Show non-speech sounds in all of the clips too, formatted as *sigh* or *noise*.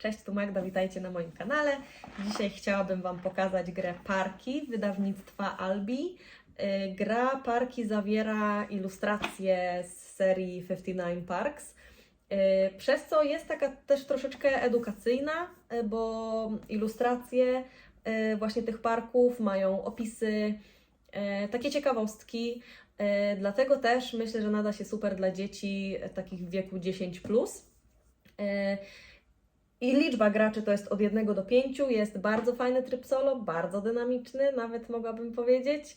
Cześć, tu Magda, witajcie na moim kanale. Dzisiaj chciałabym Wam pokazać grę Parki wydawnictwa Albi. Yy, Gra Parki zawiera ilustracje z serii 59 Parks, yy, przez co jest taka też troszeczkę edukacyjna, yy, bo ilustracje właśnie tych parków mają opisy, takie ciekawostki. Dlatego też myślę, że nada się super dla dzieci takich w wieku 10. Plus. I liczba graczy to jest od 1 do 5. Jest bardzo fajny tryb solo, bardzo dynamiczny, nawet mogłabym powiedzieć.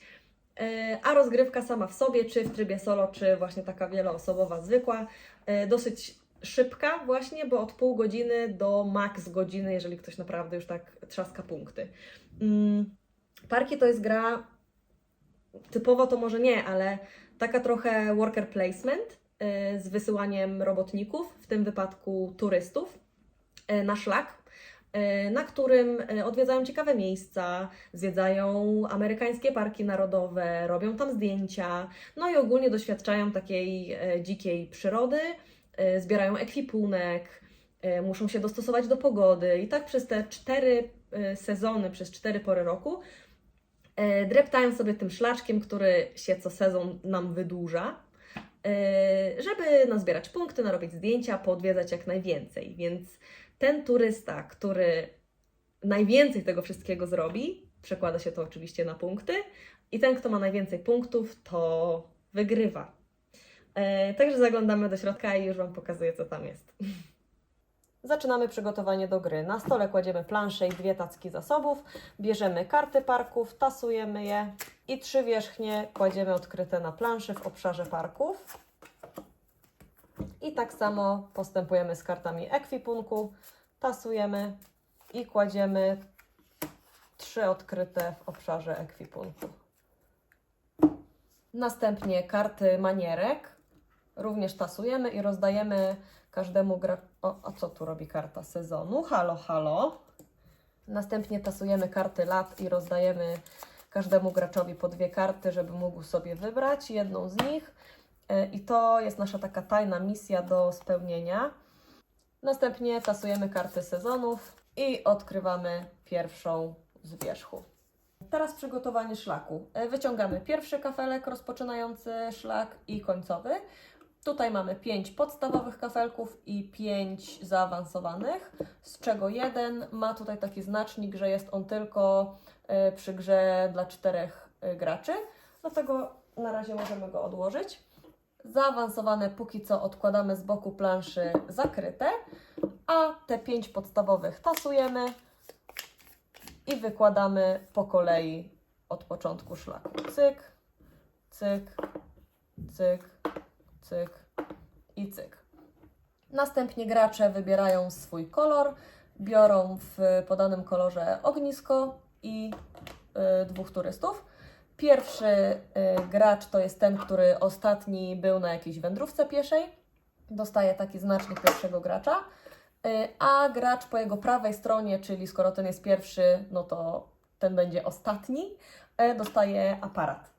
Yy, A rozgrywka sama w sobie, czy w trybie solo, czy właśnie taka wieloosobowa, zwykła, yy, dosyć szybka, właśnie, bo od pół godziny do maks godziny, jeżeli ktoś naprawdę już tak trzaska punkty. Mm, Parki to jest gra typowo to może nie, ale taka trochę worker placement y, z wysyłaniem robotników, w tym wypadku turystów, na szlak, y, na którym y, odwiedzają ciekawe miejsca, zwiedzają amerykańskie parki narodowe, robią tam zdjęcia, no i ogólnie doświadczają takiej dzikiej przyrody, zbierają ekwipunek, muszą się dostosować do pogody i tak przez te cztery sezony, przez cztery pory roku e, dreptają sobie tym szlaczkiem, który się co sezon nam wydłuża, e, żeby nazbierać punkty, narobić zdjęcia, poodwiedzać jak najwięcej. Więc ten turysta, który najwięcej tego wszystkiego zrobi, przekłada się to oczywiście na punkty, i ten, kto ma najwięcej punktów, to wygrywa. E, Także zaglądamy do środka i już Wam pokazuję, co tam jest. Zaczynamy przygotowanie do gry. Na stole kładziemy planszę i dwie tacki zasobów, bierzemy karty parków, tasujemy je i trzy wierzchnie kładziemy odkryte na planszy w obszarze parków. I tak samo postępujemy z kartami ekwipunku, tasujemy i kładziemy trzy odkryte w obszarze ekwipunku. Następnie karty manierek również tasujemy i rozdajemy każdemu gra... O, a co tu robi karta sezonu? Halo, halo. Następnie tasujemy karty lat i rozdajemy każdemu graczowi po dwie karty, żeby mógł sobie wybrać jedną z nich. E, I to jest nasza taka tajna misja do spełnienia. Następnie tasujemy karty sezonów i odkrywamy pierwszą z wierzchu. Teraz przygotowanie szlaku. E, Wyciągamy pierwszy kafelek rozpoczynający szlak i końcowy. Tutaj mamy 5 podstawowych kafelków i 5 zaawansowanych, z czego jeden ma tutaj taki znacznik, że jest on tylko e, przy grze dla czterech graczy. Dlatego na razie możemy go odłożyć. Zaawansowane póki co odkładamy z boku planszy zakryte, a te 5 podstawowych tasujemy i wykładamy po kolei od początku szlaku. Cyk, cyk, cyk, cyk i cyk. Następnie gracze wybierają swój kolor, biorą w podanym kolorze ognisko i y, dwóch turystów. Pierwszy y, gracz to jest ten, który ostatni był na jakiejś wędrówce pieszej. Dostaje taki znacznik pierwszego gracza. Y, A gracz po jego prawej stronie, czyli skoro ten jest pierwszy, no to ten będzie ostatni, y, dostaje aparat.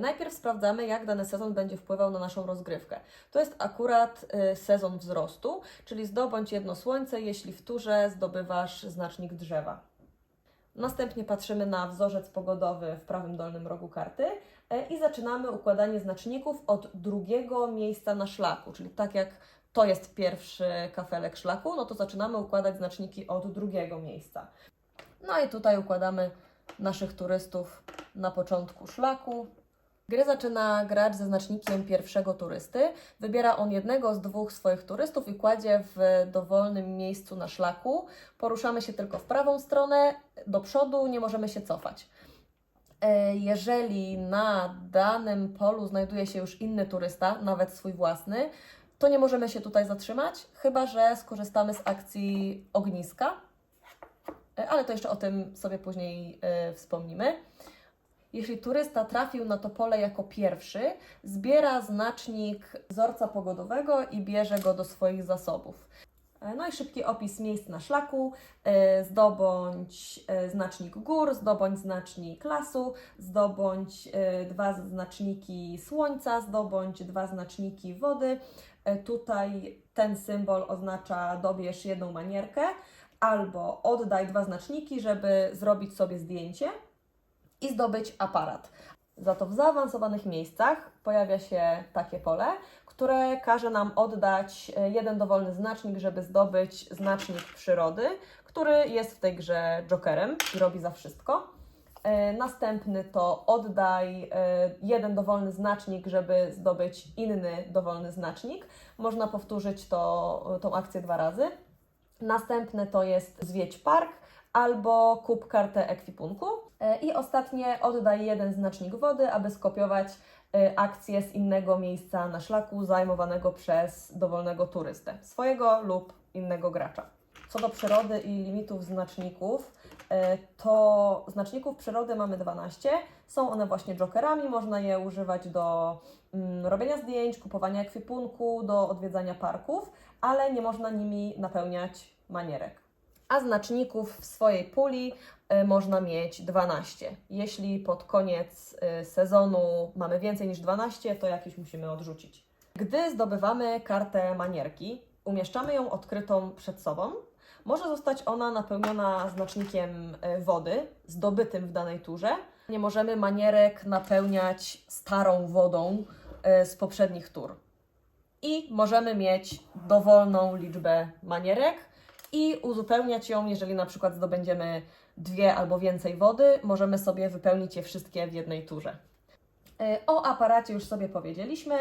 Najpierw sprawdzamy, jak dany sezon będzie wpływał na naszą rozgrywkę. To jest akurat sezon wzrostu, czyli zdobądź jedno słońce, jeśli w turze zdobywasz znacznik drzewa. Następnie patrzymy na wzorzec pogodowy w prawym dolnym rogu karty e, i zaczynamy układanie znaczników od drugiego miejsca na szlaku, czyli tak jak to jest pierwszy kafelek szlaku, no to zaczynamy układać znaczniki od drugiego miejsca. No i tutaj układamy naszych turystów na początku szlaku. Grę zaczyna gracz ze znacznikiem pierwszego turysty. Wybiera on jednego z dwóch swoich turystów i kładzie w dowolnym miejscu na szlaku. Poruszamy się tylko w prawą stronę, do przodu nie możemy się cofać. E, Jeżeli na danym polu znajduje się już inny turysta, nawet swój własny, to nie możemy się tutaj zatrzymać, chyba że skorzystamy z akcji ogniska. E, Ale to jeszcze o tym sobie później e, wspomnimy. Jeśli turysta trafił na to pole jako pierwszy, zbiera znacznik wzorca pogodowego i bierze go do swoich zasobów. E, No i szybki opis miejsc na szlaku. E, Zdobądź e, znacznik gór, zdobądź znacznik lasu, zdobądź dwa znaczniki słońca, zdobądź dwa znaczniki wody, Tutaj ten symbol oznacza dobierz jedną manierkę albo oddaj dwa znaczniki, żeby zrobić sobie zdjęcie i zdobyć aparat. Za to w zaawansowanych miejscach pojawia się takie pole, które każe nam oddać e, jeden dowolny znacznik, żeby zdobyć znacznik przyrody, który jest w tej grze jokerem i robi za wszystko. E, Następny to oddaj e, jeden dowolny znacznik, żeby zdobyć inny dowolny znacznik. Można powtórzyć to, tą akcję dwa razy. Następne to jest zwiedź park albo kup kartę ekwipunku. E, I ostatnie oddaj jeden znacznik wody, aby skopiować e, akcję z innego miejsca na szlaku zajmowanego przez dowolnego turystę, swojego lub innego gracza. Co do przyrody i limitów znaczników, e, to znaczników przyrody mamy 12. Są one właśnie jokerami, można je używać do mm, robienia zdjęć, kupowania ekwipunku, do odwiedzania parków, ale nie można nimi napełniać manierek. A znaczników w swojej puli y, można mieć 12. Jeśli pod koniec y, sezonu mamy więcej niż 12, to jakieś musimy odrzucić. Gdy zdobywamy kartę manierki, umieszczamy ją odkrytą przed sobą. Może zostać ona napełniona znacznikiem y, wody, zdobytym w danej turze. Nie możemy manierek napełniać starą wodą z poprzednich tur. I możemy mieć dowolną liczbę manierek i uzupełniać ją, jeżeli na przykład zdobędziemy dwie albo więcej wody, możemy sobie wypełnić je wszystkie w jednej turze. E, O aparacie już sobie powiedzieliśmy,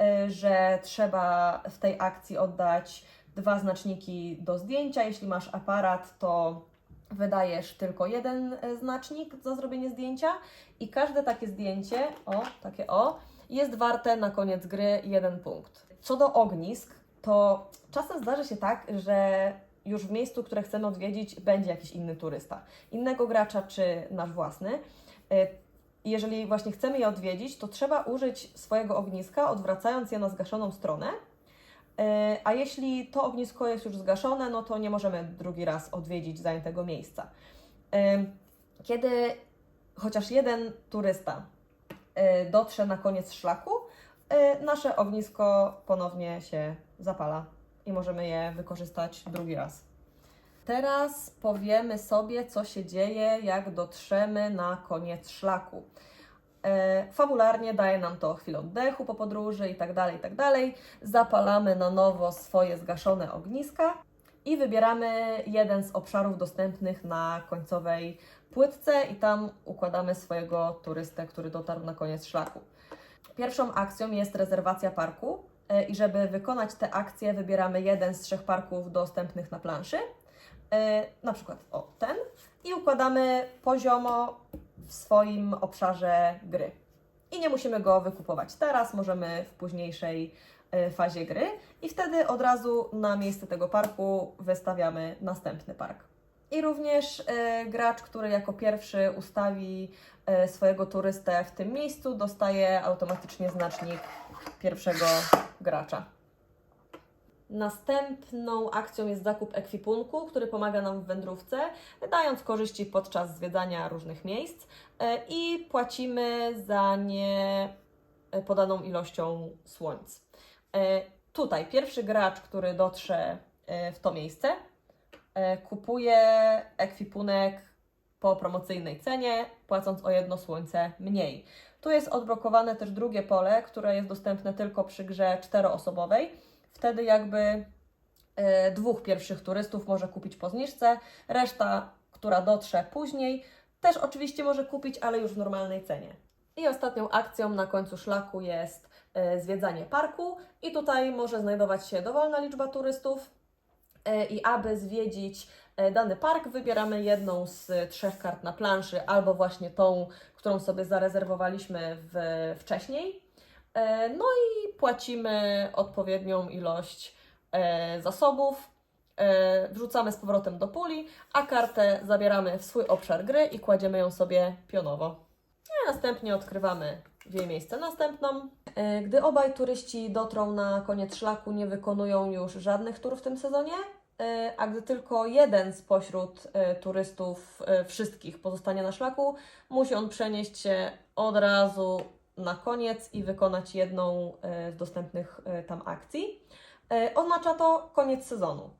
e, że trzeba w tej akcji oddać dwa znaczniki do zdjęcia. Jeśli masz aparat, to wydajesz tylko jeden e, znacznik za zrobienie zdjęcia i każde takie zdjęcie, o, takie o, jest warte na koniec gry jeden punkt. Co do ognisk, to czasem zdarzy się tak, że już w miejscu, które chcemy odwiedzić, będzie jakiś inny turysta, innego gracza czy nasz własny. E, jeżeli właśnie chcemy je odwiedzić, to trzeba użyć swojego ogniska, odwracając je na zgaszoną stronę. E, A jeśli to ognisko jest już zgaszone, no to nie możemy drugi raz odwiedzić zajętego miejsca. E, Kiedy chociaż jeden turysta dotrze na koniec szlaku, nasze ognisko ponownie się zapala i możemy je wykorzystać drugi raz. Teraz powiemy sobie, co się dzieje, jak dotrzemy na koniec szlaku. E, fabularnie daje nam to chwilę oddechu po podróży i tak dalej, i tak dalej. Zapalamy na nowo swoje zgaszone ogniska i wybieramy jeden z obszarów dostępnych na końcowej płytce i tam układamy swojego turystę, który dotarł na koniec szlaku. Pierwszą akcją jest rezerwacja parku i żeby wykonać tę akcję wybieramy jeden z trzech parków dostępnych na planszy, e, na przykład o ten i układamy poziomo w swoim obszarze gry. I nie musimy go wykupować teraz, możemy w późniejszej e, fazie gry i wtedy od razu na miejsce tego parku wystawiamy następny park. I również e, gracz, który jako pierwszy ustawi e, swojego turystę w tym miejscu, dostaje automatycznie znacznik pierwszego gracza. Następną akcją jest zakup ekwipunku, który pomaga nam w wędrówce, dając korzyści podczas zwiedzania różnych miejsc e, i płacimy za nie e, podaną ilością słońc. E, Tutaj pierwszy gracz, który dotrze w to miejsce, kupuje ekwipunek po promocyjnej cenie, płacąc o jedno słońce mniej. Tu jest odblokowane też drugie pole, które jest dostępne tylko przy grze czteroosobowej. Wtedy jakby e, dwóch pierwszych turystów może kupić po zniżce, reszta, która dotrze później, też oczywiście może kupić, ale już w normalnej cenie. I ostatnią akcją na końcu szlaku jest e, zwiedzanie parku i tutaj może znajdować się dowolna liczba turystów. E, I aby zwiedzić dany park, wybieramy jedną z trzech kart na planszy, albo właśnie tą, którą sobie zarezerwowaliśmy w, wcześniej. E, No i płacimy odpowiednią ilość e, zasobów, e, wrzucamy z powrotem do puli, a kartę zabieramy w swój obszar gry i kładziemy ją sobie pionowo. A następnie odkrywamy w jej miejsce następną. Gdy obaj turyści dotrą na koniec szlaku, nie wykonują już żadnych tur w tym sezonie, a gdy tylko jeden spośród e, turystów e, wszystkich pozostanie na szlaku, musi on przenieść się od razu na koniec i wykonać jedną e, z dostępnych e, tam akcji. E, Oznacza to koniec sezonu.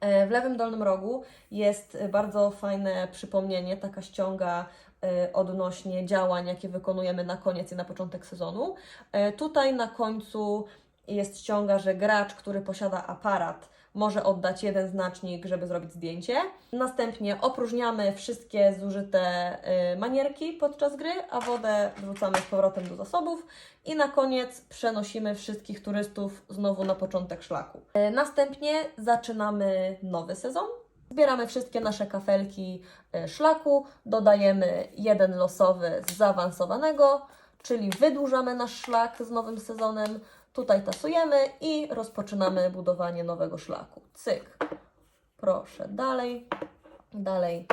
E, W lewym dolnym rogu jest e, bardzo fajne przypomnienie, taka ściąga e, odnośnie działań, jakie wykonujemy na koniec i na początek sezonu. E, Tutaj na końcu jest ściąga, że gracz, który posiada aparat, może oddać jeden znacznik, żeby zrobić zdjęcie. Następnie opróżniamy wszystkie zużyte y, manierki podczas gry, a wodę wrzucamy z powrotem do zasobów. I na koniec przenosimy wszystkich turystów znowu na początek szlaku. Y, Następnie zaczynamy nowy sezon. Zbieramy wszystkie nasze kafelki y, szlaku, dodajemy jeden losowy z zaawansowanego, czyli wydłużamy nasz szlak z nowym sezonem. Tutaj tasujemy i rozpoczynamy budowanie nowego szlaku. Cyk. Proszę, dalej, dalej,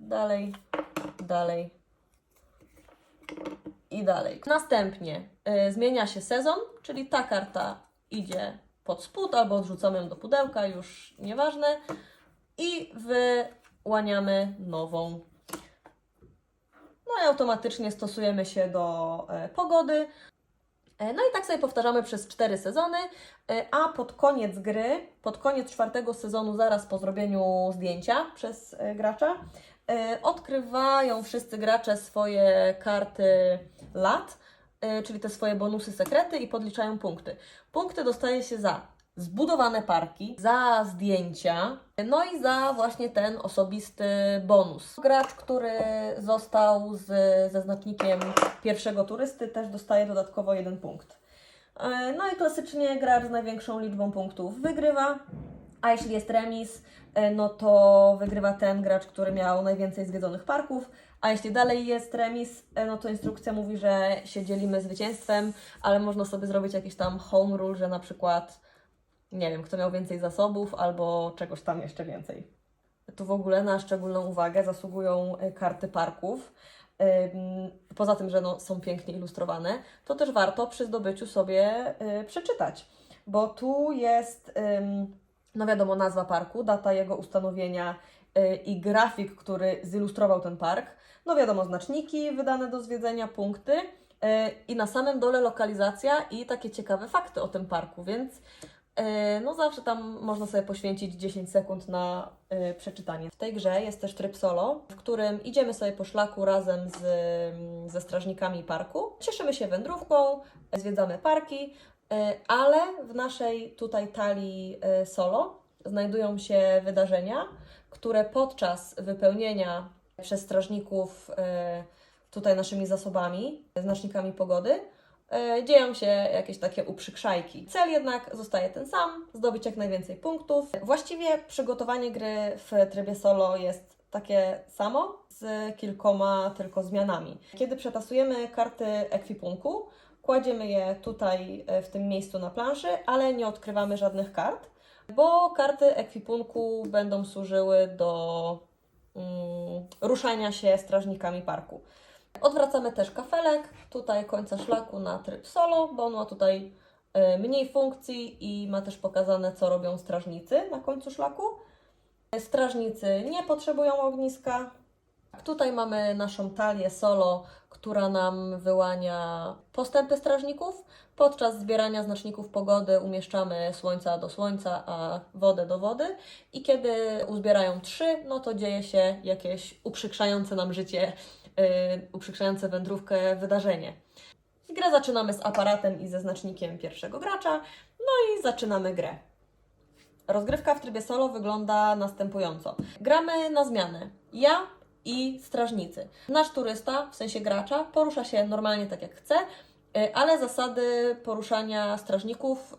dalej, dalej i dalej. Następnie y, zmienia się sezon, czyli ta karta idzie pod spód albo odrzucamy ją do pudełka, już nieważne. I wyłaniamy nową. No i automatycznie stosujemy się do e, pogody. E, No i tak sobie powtarzamy przez cztery sezony, e, a pod koniec gry, pod koniec czwartego sezonu, zaraz po zrobieniu zdjęcia przez e, gracza, odkrywają wszyscy gracze swoje karty lat, czyli te swoje bonusy, sekrety i podliczają punkty. Punkty dostaje się za zbudowane parki, za zdjęcia, no i za właśnie ten osobisty bonus. Gracz, który został z, ze znacznikiem pierwszego turysty, też dostaje dodatkowo jeden punkt. E, No i klasycznie gracz z największą liczbą punktów wygrywa, a jeśli jest remis, e, no to wygrywa ten gracz, który miał najwięcej zwiedzonych parków, a jeśli dalej jest remis, e, no to instrukcja mówi, że się dzielimy zwycięstwem, ale można sobie zrobić jakiś tam home rule, że na przykład, nie wiem, kto miał więcej zasobów albo czegoś tam jeszcze więcej. Tu w ogóle na szczególną uwagę zasługują e, karty parków. Poza tym, że no, są pięknie ilustrowane, to też warto przy zdobyciu sobie y, przeczytać, bo tu jest, no wiadomo, nazwa parku, data jego ustanowienia y, i grafik, który zilustrował ten park. No wiadomo, znaczniki wydane do zwiedzenia, punkty y, i na samym dole lokalizacja i takie ciekawe fakty o tym parku, więc No zawsze tam można sobie poświęcić 10 sekund na e, przeczytanie. W tej grze jest też tryb solo, w którym idziemy sobie po szlaku razem z, mm, ze strażnikami parku. Cieszymy się wędrówką, zwiedzamy parki, e, ale w naszej tutaj talii e, solo znajdują się wydarzenia, które podczas wypełnienia przez strażników e, tutaj naszymi zasobami, znacznikami pogody, e, dzieją się jakieś takie uprzykrzajki. Cel jednak zostaje ten sam, zdobyć jak najwięcej punktów. Właściwie przygotowanie gry w trybie solo jest takie samo, z kilkoma tylko zmianami. Kiedy przetasujemy karty ekwipunku, kładziemy je tutaj e, w tym miejscu na planszy, ale nie odkrywamy żadnych kart, bo karty ekwipunku będą służyły do mm, ruszania się strażnikami parku. Odwracamy też kafelek, tutaj końca szlaku na tryb solo, bo on ma tutaj e, mniej funkcji i ma też pokazane, co robią strażnicy na końcu szlaku. Strażnicy nie potrzebują ogniska. Tutaj mamy naszą talię solo, która nam wyłania postępy strażników. Podczas zbierania znaczników pogody umieszczamy słońca do słońca, a wodę do wody. I kiedy uzbierają trzy, no to dzieje się jakieś uprzykrzające nam życie, uprzykrzające wędrówkę wydarzenie. Grę zaczynamy z aparatem i ze znacznikiem pierwszego gracza, no i zaczynamy grę. Rozgrywka w trybie solo wygląda następująco. Gramy na zmianę. Ja i strażnicy. Nasz turysta, w sensie gracza, porusza się normalnie tak jak chce, y, ale zasady poruszania strażników, y,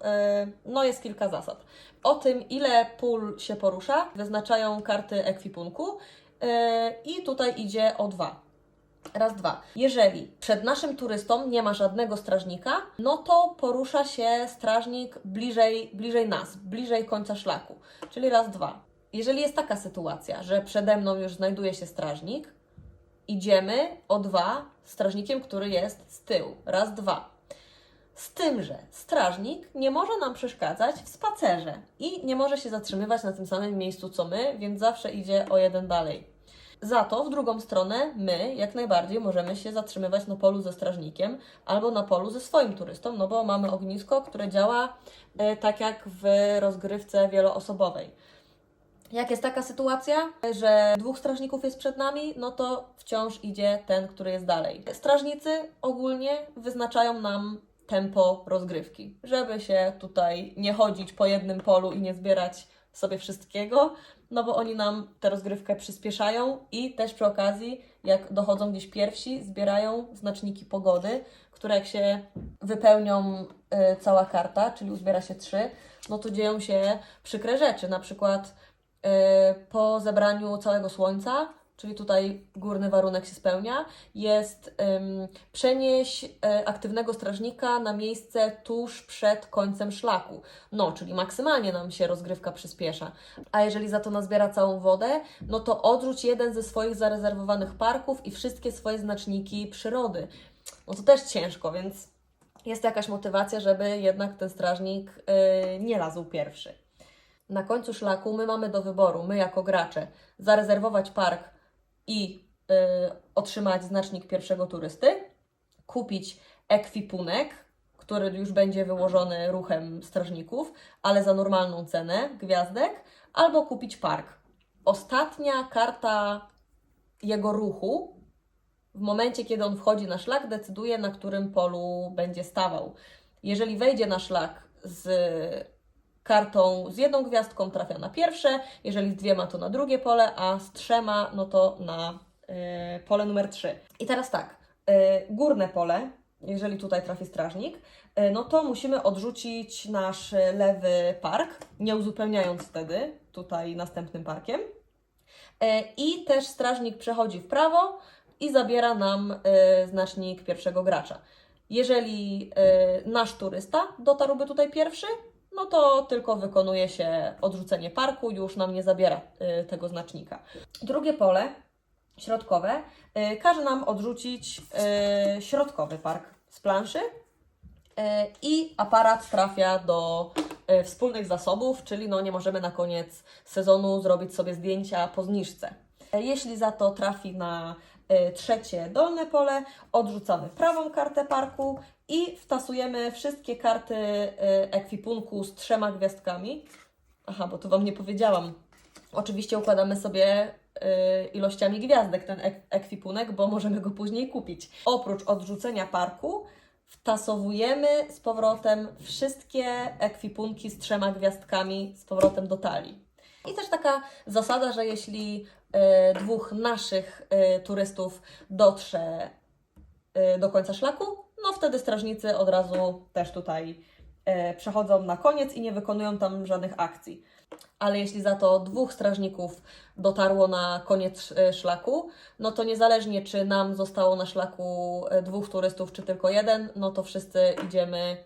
no jest kilka zasad. O tym, ile pól się porusza, wyznaczają karty ekwipunku y, i tutaj idzie o dwa. Raz, dwa. Jeżeli przed naszym turystą nie ma żadnego strażnika, no to porusza się strażnik bliżej, bliżej nas, bliżej końca szlaku. Czyli raz, dwa. Jeżeli jest taka sytuacja, że przede mną już znajduje się strażnik, idziemy o dwa strażnikiem, który jest z tyłu. Raz, dwa. Z tym, że strażnik nie może nam przeszkadzać w spacerze i nie może się zatrzymywać na tym samym miejscu co my, więc zawsze idzie o jeden dalej. Za to w drugą stronę my jak najbardziej możemy się zatrzymywać na polu ze strażnikiem albo na polu ze swoim turystą, no bo mamy ognisko, które działa e, tak jak w rozgrywce wieloosobowej. Jak jest taka sytuacja, że dwóch strażników jest przed nami, no to wciąż idzie ten, który jest dalej. Strażnicy ogólnie wyznaczają nam tempo rozgrywki, żeby się tutaj nie chodzić po jednym polu i nie zbierać sobie wszystkiego, no bo oni nam tę rozgrywkę przyspieszają i też przy okazji, jak dochodzą gdzieś pierwsi, zbierają znaczniki pogody, które jak się wypełnią y, cała karta, czyli uzbiera się trzy, no to dzieją się przykre rzeczy, na przykład y, po zebraniu całego słońca, czyli tutaj górny warunek się spełnia, jest ym, przenieść y, aktywnego strażnika na miejsce tuż przed końcem szlaku. No, czyli maksymalnie nam się rozgrywka przyspiesza. A jeżeli za to nazbiera całą wodę, no to odrzuć jeden ze swoich zarezerwowanych parków i wszystkie swoje znaczniki przyrody. No to też ciężko, więc jest jakaś motywacja, żeby jednak ten strażnik yy, nie lazł pierwszy. Na końcu szlaku my mamy do wyboru, my jako gracze, zarezerwować park i y, otrzymać znacznik pierwszego turysty, kupić ekwipunek, który już będzie wyłożony ruchem strażników, ale za normalną cenę gwiazdek, albo kupić park. Ostatnia karta jego ruchu, w momencie kiedy on wchodzi na szlak, decyduje, na którym polu będzie stawał. Jeżeli wejdzie na szlak z kartą z jedną gwiazdką trafia na pierwsze, jeżeli z dwiema to na drugie pole, a z trzema no to na y, pole numer trzy. I teraz tak, y, górne pole, jeżeli tutaj trafi strażnik, y, no to musimy odrzucić nasz lewy park, nie uzupełniając wtedy tutaj następnym parkiem. I też strażnik przechodzi w prawo i zabiera nam znacznik pierwszego gracza. Jeżeli nasz turysta dotarłby tutaj pierwszy, no to tylko wykonuje się odrzucenie parku, już nam nie zabiera y, tego znacznika. Drugie pole, środkowe, y, każe nam odrzucić y, środkowy park z planszy i aparat trafia do wspólnych zasobów, czyli no nie możemy na koniec sezonu zrobić sobie zdjęcia po zniżce. Jeśli za to trafi na trzecie dolne pole, odrzucamy prawą kartę parku i wtasujemy wszystkie karty y, ekwipunku z trzema gwiazdkami. Aha, bo to Wam nie powiedziałam. Oczywiście układamy sobie y, ilościami gwiazdek ten ek ekwipunek, bo możemy go później kupić. Oprócz odrzucenia parku, wtasowujemy z powrotem wszystkie ekwipunki z trzema gwiazdkami z powrotem do talii. I też taka zasada, że jeśli y, dwóch naszych turystów dotrze do końca szlaku, no wtedy strażnicy od razu też tutaj y, przechodzą na koniec i nie wykonują tam żadnych akcji. Ale jeśli za to dwóch strażników dotarło na koniec y, szlaku, no to niezależnie czy nam zostało na szlaku y, dwóch turystów, czy tylko jeden, no to wszyscy idziemy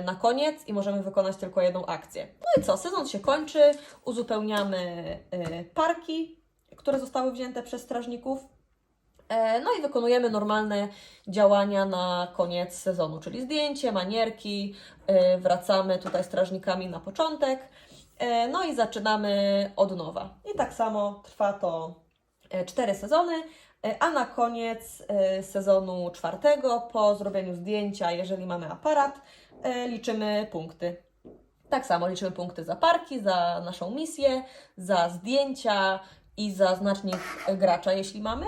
y, na koniec i możemy wykonać tylko jedną akcję. No i co, sezon się kończy, uzupełniamy parki, które zostały wzięte przez strażników. E, No i wykonujemy normalne działania na koniec sezonu, czyli zdjęcie, manierki, e, wracamy tutaj strażnikami na początek, e, no i zaczynamy od nowa. I tak samo trwa to cztery sezony, a na koniec sezonu czwartego, po zrobieniu zdjęcia, jeżeli mamy aparat, liczymy punkty. Tak samo liczymy punkty za parki, za naszą misję, za zdjęcia i za znacznik gracza, jeśli mamy.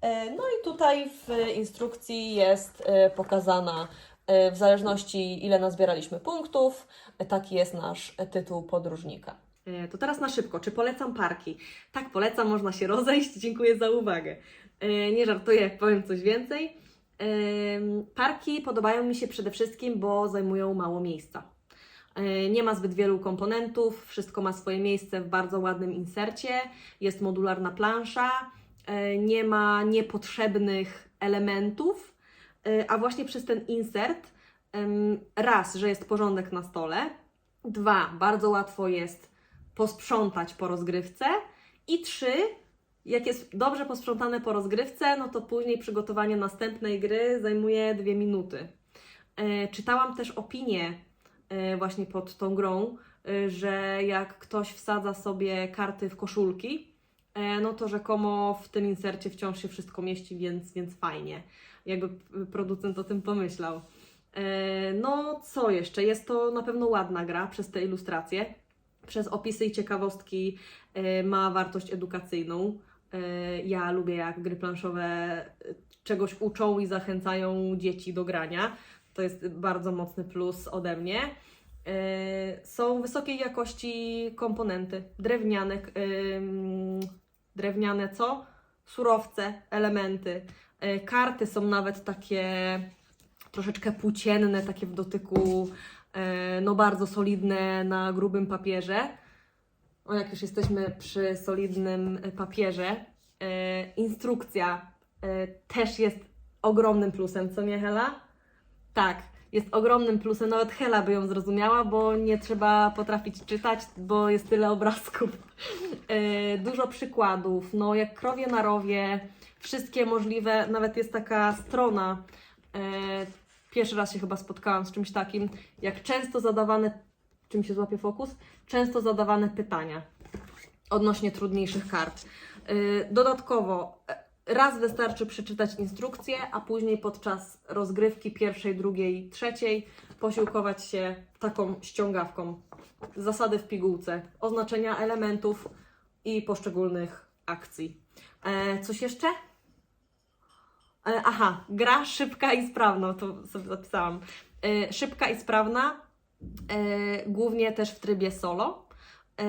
E, No i tutaj w instrukcji jest e, pokazana e, w zależności ile nazbieraliśmy punktów, taki jest nasz tytuł podróżnika. To teraz na szybko. Czy polecam parki? Tak, polecam, można się rozejść. Dziękuję za uwagę. Nie żartuję, powiem coś więcej. Parki podobają mi się przede wszystkim, bo zajmują mało miejsca. Nie ma zbyt wielu komponentów, wszystko ma swoje miejsce w bardzo ładnym insercie, jest modularna plansza, nie ma niepotrzebnych elementów, e, a właśnie przez ten insert raz, że jest porządek na stole, dwa, bardzo łatwo jest posprzątać po rozgrywce i trzy, jak jest dobrze posprzątane po rozgrywce, no to później przygotowanie następnej gry zajmuje dwie minuty. E, czytałam też opinie e, właśnie pod tą grą, e, że jak ktoś wsadza sobie karty w koszulki, e, no to rzekomo w tym insercie wciąż się wszystko mieści, więc, więc fajnie. Jakby producent o tym pomyślał. E, No, co jeszcze? Jest to na pewno ładna gra przez te ilustracje. Przez opisy i ciekawostki e, ma wartość edukacyjną. E, Ja lubię, jak gry planszowe e, czegoś uczą i zachęcają dzieci do grania. To jest bardzo mocny plus ode mnie. E, Są wysokiej jakości komponenty, drewniane, drewniane co? Surowce, elementy. E, Karty są nawet takie troszeczkę płócienne, takie w dotyku, e, no bardzo solidne na grubym papierze. O, jak już jesteśmy przy solidnym papierze, instrukcja też jest ogromnym plusem, co nie Hela? Tak, jest ogromnym plusem, nawet Hela by ją zrozumiała, bo nie trzeba potrafić czytać, bo jest tyle obrazków. E, Dużo przykładów, no jak krowie na rowie, wszystkie możliwe, nawet jest taka strona, e, pierwszy raz się chyba spotkałam z czymś takim, jak często zadawane, czym się złapie fokus, często zadawane pytania odnośnie trudniejszych kart. Y, Dodatkowo, e, raz wystarczy przeczytać instrukcję, a później podczas rozgrywki pierwszej, drugiej, trzeciej posiłkować się taką ściągawką. Zasady w pigułce, oznaczenia elementów i poszczególnych akcji. E, coś jeszcze? E, aha, gra szybka i sprawna, to sobie zapisałam. E, szybka i sprawna, e, głównie też w trybie solo. E,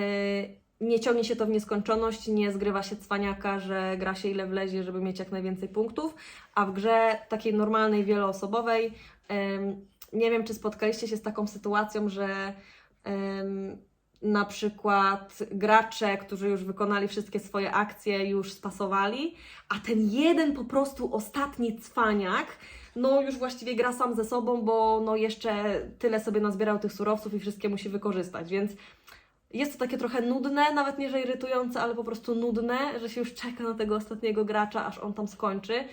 nie ciągnie się to w nieskończoność, nie zgrywa się cwaniaka, że gra się ile wlezie, żeby mieć jak najwięcej punktów, a w grze takiej normalnej, wieloosobowej, nie wiem, czy spotkaliście się z taką sytuacją, że na przykład gracze, którzy już wykonali wszystkie swoje akcje, już spasowali, a ten jeden po prostu ostatni cwaniak, no już właściwie gra sam ze sobą, bo no jeszcze tyle sobie nazbierał tych surowców i wszystkie musi wykorzystać, więc jest to takie trochę nudne, nawet nie, że irytujące, ale po prostu nudne, że się już czeka na tego ostatniego gracza, aż on tam skończy.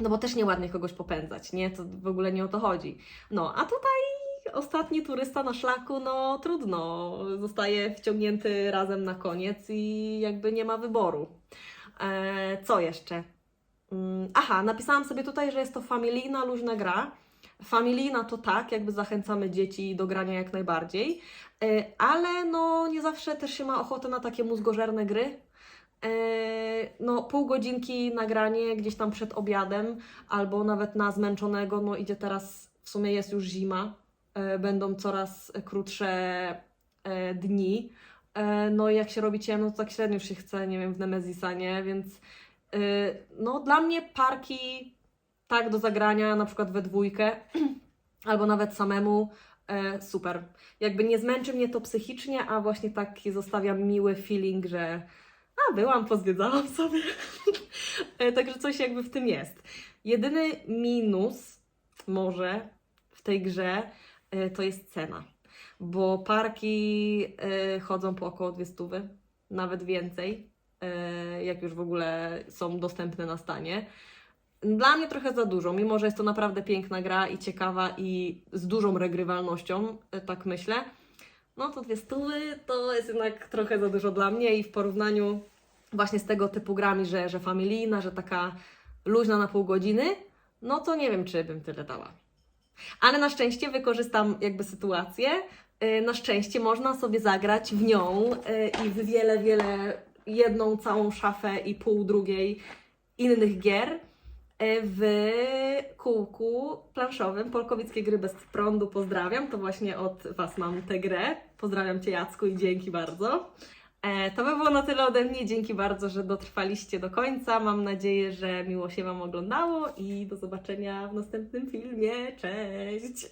No bo też nieładnie kogoś popędzać, nie? To w ogóle nie o to chodzi. No, a tutaj ostatni turysta na szlaku, no trudno, zostaje wciągnięty razem na koniec i jakby nie ma wyboru. E, co jeszcze? Mm, Aha, napisałam sobie tutaj, że jest to familijna, luźna gra. Familijna to tak, jakby zachęcamy dzieci do grania jak najbardziej, ale no nie zawsze też się ma ochotę na takie mózgożerne gry. E, No pół godzinki nagranie gdzieś tam przed obiadem, albo nawet na zmęczonego, no idzie teraz, w sumie jest już zima, e, będą coraz krótsze e, dni. E, No i jak się robi ciemno, to tak średnio się chce, nie wiem, w Nemezisa, nie? Więc e, no dla mnie parki tak do zagrania, na przykład we dwójkę, albo nawet samemu, e, super. Jakby nie zmęczy mnie to psychicznie, a właśnie taki zostawia miły feeling, że a byłam, pozwiedzałam sobie. *laughs* E, Także coś jakby w tym jest. Jedyny minus może w tej grze e, to jest cena, bo parki e, chodzą po około 200, nawet więcej, e, jak już w ogóle są dostępne na stanie. Dla mnie trochę za dużo, mimo że jest to naprawdę piękna gra i ciekawa i z dużą regrywalnością, e, tak myślę. No to dwie stówy to jest jednak trochę za dużo dla mnie i w porównaniu właśnie z tego typu grami, że, że familijna, że taka luźna na pół godziny, no to nie wiem, czy bym tyle dała. Ale na szczęście wykorzystam jakby sytuację. Y, Na szczęście można sobie zagrać w nią y, i w wiele, wiele, jedną całą szafę i pół drugiej innych gier w kółku planszowym Polkowickie Gry Bez Prądu. Pozdrawiam, to właśnie od Was mam tę grę. Pozdrawiam Cię Jacku i dzięki bardzo. E, To by było na tyle ode mnie. Dzięki bardzo, że dotrwaliście do końca. Mam nadzieję, że miło się Wam oglądało i do zobaczenia w następnym filmie. Cześć!